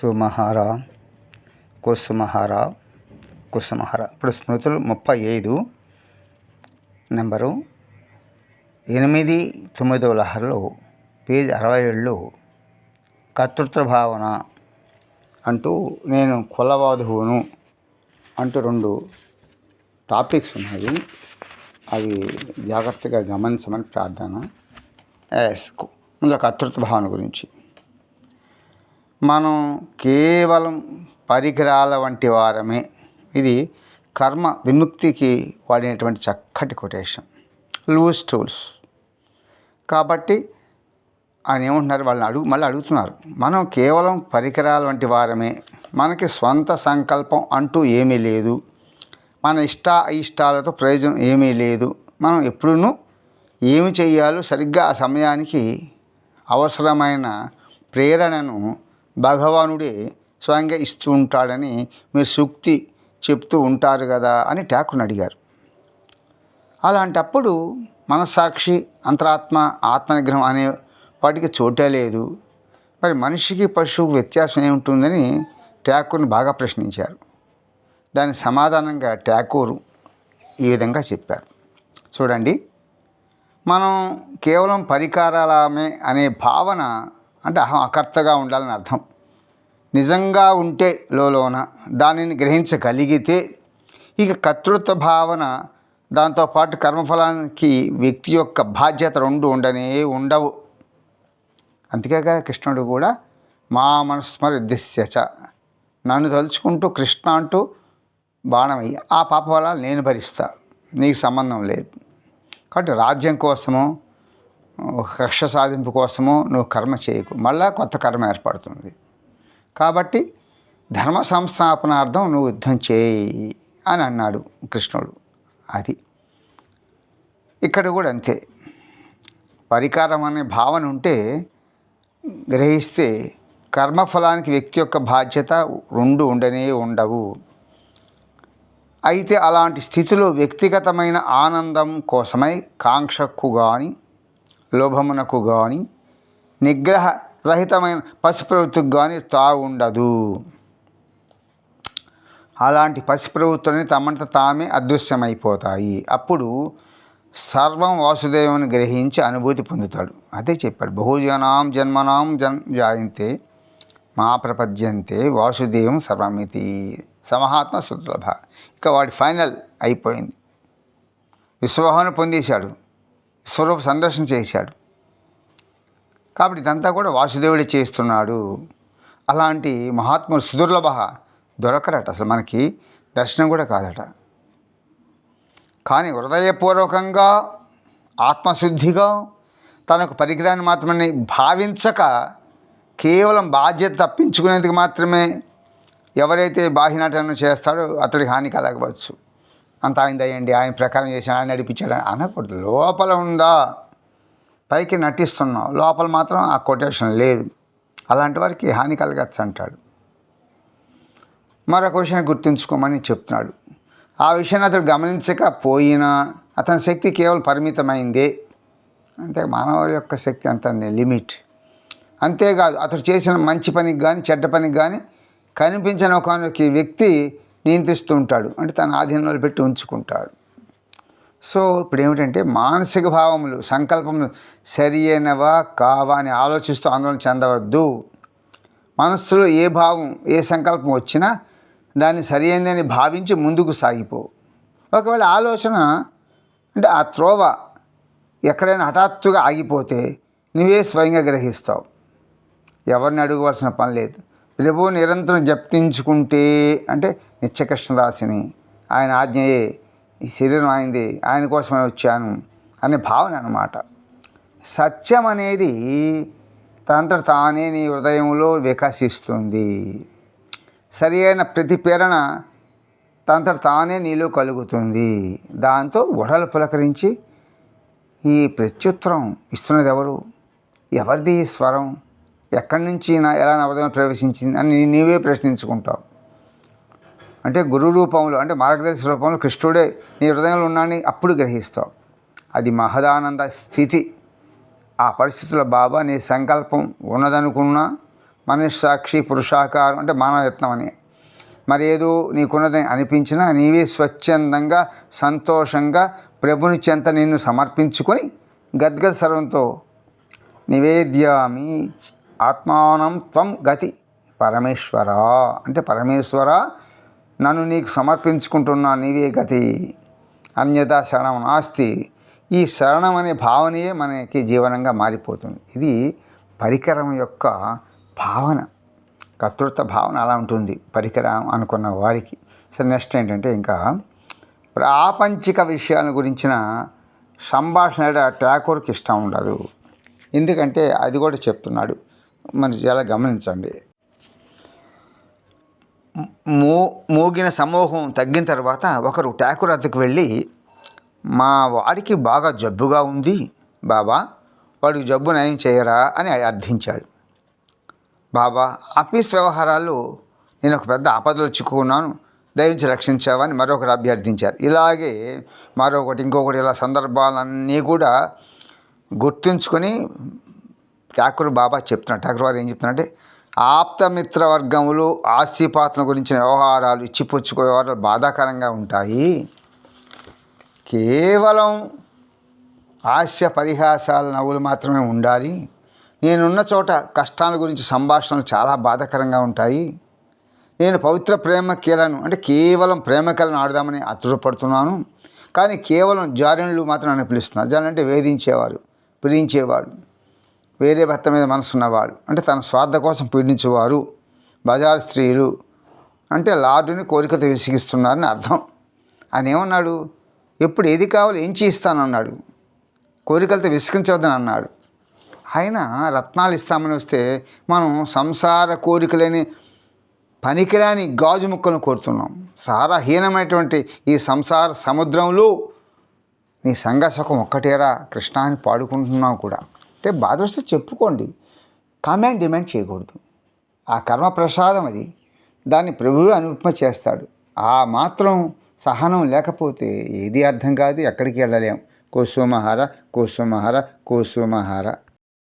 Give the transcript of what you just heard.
సుమహారా కుసుమహారా కుసుమహారా. ఇప్పుడు స్మృతులు ముప్పై ఐదు. నెంబరు ఎనిమిది తొమ్మిదవ లహర్లో పేజ్ అరవై ఏడులో కర్తృత్వ భావన అంటూ నేను కులవాధువును అంటూ రెండు టాపిక్స్ ఉన్నాయి. అవి జాగ్రత్తగా గమనించమని ప్రార్థన. ఎస్ ముందు కర్తృత్వ భావన గురించి. మనం కేవలం పరికరాల వంటి వారమే. ఇది కర్మ విముక్తికి వాడినటువంటి చక్కటి కొటేషన్. Loose tools. కాబట్టి ఆయన ఏమంటున్నారు? వాళ్ళని అడుగు మళ్ళీ అడుగుతున్నారు. మనం కేవలం పరికరాల వంటి వారమే. మనకి స్వంత సంకల్పం అంటూ ఏమీ లేదు. మన ఇష్ట ఇష్టాలతో ప్రయోజనం ఏమీ లేదు. మనం ఎప్పుడూ ఏమి చేయాలో సరిగ్గా ఆ సమయానికి అవసరమైన ప్రేరణను భగవానుడే స్వయంగా ఇస్తూ ఉంటాడని మీరు సూక్తి చెప్తూ ఉంటారు కదా అని ఠాకూర్ని అడిగారు. అలాంటప్పుడు మనస్సాక్షి అంతరాత్మ ఆత్మనిగ్రహం అనే వాటికి చోటే లేదు. మరి మనిషికి పశువుకు వ్యత్యాసం ఏముంటుందని ఠాకూర్ని బాగా ప్రశ్నించారు. దాని సమాధానంగా ఠాకూర్ ఈ విధంగా చెప్పారు. చూడండి మనం కేవలం పరికారాలమే అనే భావన అంటే అహం అకర్తగా ఉండాలని అర్థం. నిజంగా ఉంటే లోన దానిని గ్రహించగలిగితే ఇక కర్తృత్వ భావన దాంతోపాటు కర్మఫలానికి వ్యక్తి యొక్క బాధ్యత రెండు ఉండనే ఉండవు. అందుకేగా కృష్ణుడు కూడా మా మనస్మరి నన్ను తలుచుకుంటూ కృష్ణ అంటూ బాణమయ్యి ఆ పాప ఫలాలు నేను భరిస్తా నీకు సంబంధం లేదు. కాబట్టి రాజ్యం కోసము ఒక కక్ష సాధింపు కోసమో నువ్వు కర్మ చేయకు. మళ్ళా కొత్త కర్మ ఏర్పడుతుంది. కాబట్టి ధర్మ సంస్థాపనార్థం నువ్వు యుద్ధం చేయి అని అన్నాడు కృష్ణుడు. అది ఇక్కడ కూడా అంతే. పరికారం అనే భావన ఉంటే గ్రహిస్తే కర్మఫలానికి వ్యక్తి యొక్క బాధ్యత రెండు ఉండనే ఉండవు. అయితే అలాంటి స్థితిలో వ్యక్తిగతమైన ఆనందం కోసమై కాంక్షకు కానీ లోభమునకు కానీ నిగ్రహ రహితమైన కానీ తాగుండదు అలాంటి పసి తమంత తామే అదృశ్యమైపోతాయి. అప్పుడు సర్వం వాసుదేవుని గ్రహించి అనుభూతి పొందుతాడు. అదే చెప్పాడు. బహుజనాం జన్మనాం జన్ జాయంతే మా ప్రపద్యంతే వాసుదేవం సర్వమితి. సమహాత్మ సులభ ఇక వాడి ఫైనల్ అయిపోయింది. విశ్వాహాన్ని పొందేశాడు. స్వరూప సందర్శన చేశాడు. కాబట్టి ఇదంతా కూడా వాసుదేవుడే చేస్తున్నాడు. అలాంటి మహాత్ములు సుదుర్లభ దొరకరట. అసలు మనకి దర్శనం కూడా కాదట. కానీ హృదయపూర్వకంగా ఆత్మశుద్ధిగా తనకు పరిగ్రహాన్ని మాత్రమే భావించక కేవలం బాధ్యత తప్పించుకునేందుకు మాత్రమే ఎవరైతే బాహ్యనాటనం చేస్తాడో అతడికి హాని కలగవచ్చు. అంత ఆయన దయ్యండి ఆయన ప్రకారం చేసి ఆయన నడిపించాడు అనకూడదు. లోపల ఉందా? పైకి నటిస్తున్నాం. లోపల మాత్రం ఆ కొటేషన్ లేదు. అలాంటి వారికి హాని కలగచ్చు అంటాడు. మరొక విషయాన్ని గుర్తుంచుకోమని చెప్తున్నాడు. ఆ విషయాన్ని అతడు గమనించకపోయినా అతని శక్తి కేవలం పరిమితమైందే. అంటే మానవుల యొక్క శక్తి అంత లిమిట్. అంతేకాదు అతడు చేసిన మంచి పనికి కానీ చెడ్డ పనికి కానీ కనిపించిన ఒక వ్యక్తి నియంత్రిస్తూ ఉంటాడు. అంటే తన ఆధీనంలో పెట్టి ఉంచుకుంటాడు. సో ఇప్పుడు ఏమిటంటే మానసిక భావములు సంకల్పములు సరి అయినవా కావా అని ఆలోచిస్తూ ఆందోళన చెందవద్దు. మనస్సులో ఏ భావం ఏ సంకల్పం వచ్చినా దాన్ని సరి అయిందని భావించి ముందుకు సాగిపో. ఒకవేళ ఆలోచన అంటే ఆ త్రోవ ఎక్కడైనా హఠాత్తుగా ఆగిపోతే నువ్వే స్వయంగా గ్రహిస్తావు. ఎవరిని అడగవలసిన పని లేదు. ప్రభు నిరంతరం జప్తించుకుంటే అంటే నిత్యకృష్ణదాసిని ఆయన ఆజ్ఞయే ఈ శరీరం ఆయనది ఆయన కోసమే వచ్చాను అనే భావన అన్నమాట. సత్యం అనేది తనంతట తానే నీ హృదయంలో వికసిస్తుంది. సరి అయిన ప్రతి ప్రేరణ తనంతట తానే నీలో కలుగుతుంది. దాంతో ఉడలు పులకరించి ఈ ప్రత్యుత్తరం ఇస్తున్నది ఎవరు? ఎవరిది స్వరం? ఎక్కడి నుంచి నా ఎలా నవదం ప్రవేశించింది అని నీవే ప్రశ్నించుకుంటావు. అంటే గురు రూపంలో అంటే మార్గదర్శి రూపంలో కృష్ణుడే నీ హృదయంలో ఉన్నాడని అప్పుడు గ్రహిస్తావు. అది మహదానంద స్థితి. ఆ పరిస్థితుల బాబా నీ సంకల్పం ఉన్నదనుకున్నా మనస్సాక్షి పురుషాకారం అంటే మానవయత్నం అని. మరి ఏదో నీకున్నదని అనిపించినా నీవే స్వచ్ఛందంగా సంతోషంగా ప్రభుని చెంత నిన్ను సమర్పించుకొని గద్గద సర్వంతో నివేద్యామి ఆత్మానం త్వం గతి పరమేశ్వర. అంటే పరమేశ్వర నన్ను నీకు సమర్పించుకుంటున్నా నీవే గతి. అన్యత శరణం నాస్తి. ఈ శరణం అనే భావనయే మనకి జీవనంగా మారిపోతుంది. ఇది పరికరం యొక్క భావన. కర్తృత్వ భావన అలా ఉంటుంది పరికరం అనుకున్న వారికి. సో నెక్స్ట్ ఏంటంటే ఇంకా ప్రాపంచిక విషయాల గురించిన సంభాషణ ఠాకూర్కి ఇష్టం ఉండదు. ఎందుకంటే అది కూడా చెప్తున్నాడు. మరి చాలా గమనించండి. మూ మూగిన సమూహం తగ్గిన తర్వాత ఒకరు ట్యాకూర్ వద్దకు వెళ్ళి మా వాడికి బాగా జబ్బుగా ఉంది బాబా వాడికి జబ్బు నయం చేయరా? అని అర్థించాడు. బాబా ఆఫీస్ వ్యవహారాలు నేను ఒక పెద్ద ఆపదలో చిక్కుకున్నాను దయించి రక్షించావని మరొకరు అభ్యర్థించారు. ఇలాగే మరొకటి ఇంకొకటి ఇలా సందర్భాలన్నీ కూడా గుర్తుంచుకొని ఠాకూర్ బాబా చెప్తున్నారు ఠాకూర్ వారు ఏం చెప్తున్నారంటే ఆప్తమిత్ర వర్గములు ఆస్తిపాత్ర గురించిన వ్యవహారాలు ఇచ్చిపుచ్చుకో వ్యవహారాలు బాధాకరంగా ఉంటాయి. కేవలం హాస్య పరిహాసాల నవ్వులు మాత్రమే ఉండాలి. నేనున్న చోట కష్టాల గురించి సంభాషణలు చాలా బాధాకరంగా ఉంటాయి. నేను పవిత్ర ప్రేమ కీలను అంటే కేవలం ప్రేమకలను ఆడదామని అతురపడుతున్నాను కానీ కేవలం జారణులు మాత్రం నన్ను పిలుస్తున్నారు. జారణ అంటే వేధించేవారు పీడించేవాడు వేరే భర్త మీద మనసున్నవాడు అంటే తన స్వార్థ కోసం పీడించేవారు బజార్ స్త్రీలు అంటే లార్డుని కోరికతో విసిగిస్తున్నారని అర్థం. ఆయన ఏమన్నాడు? ఎప్పుడు ఏది కావాలో ఏం చేయిస్తానన్నాడు. కోరికలతో విసిగించవద్దని అన్నాడు. ఆయన రత్నాలు ఇస్తామని వస్తే మనం సంసార కోరికలేని పనికిరాని గాజు ముక్కలను కోరుతున్నాం. సారహీనమైనటువంటి ఈ సంసార సముద్రంలో నీ సంఘ సుఖం ఒక్కటేరా కృష్ణాన్ని పాడుకుంటున్నావు కూడా. అంటే బాధ వస్తే చెప్పుకోండి. కామెంట్ డిమాండ్ చేయకూడదు. ఆ కర్మ ప్రసాదం అది. దాన్ని ప్రభువు అనుపమ చేస్తాడు. ఆ మాత్రం సహనం లేకపోతే ఏది అర్థం కాదు. ఎక్కడికి వెళ్ళలేం. కోసుమహార కోసుమహార కోసుమహార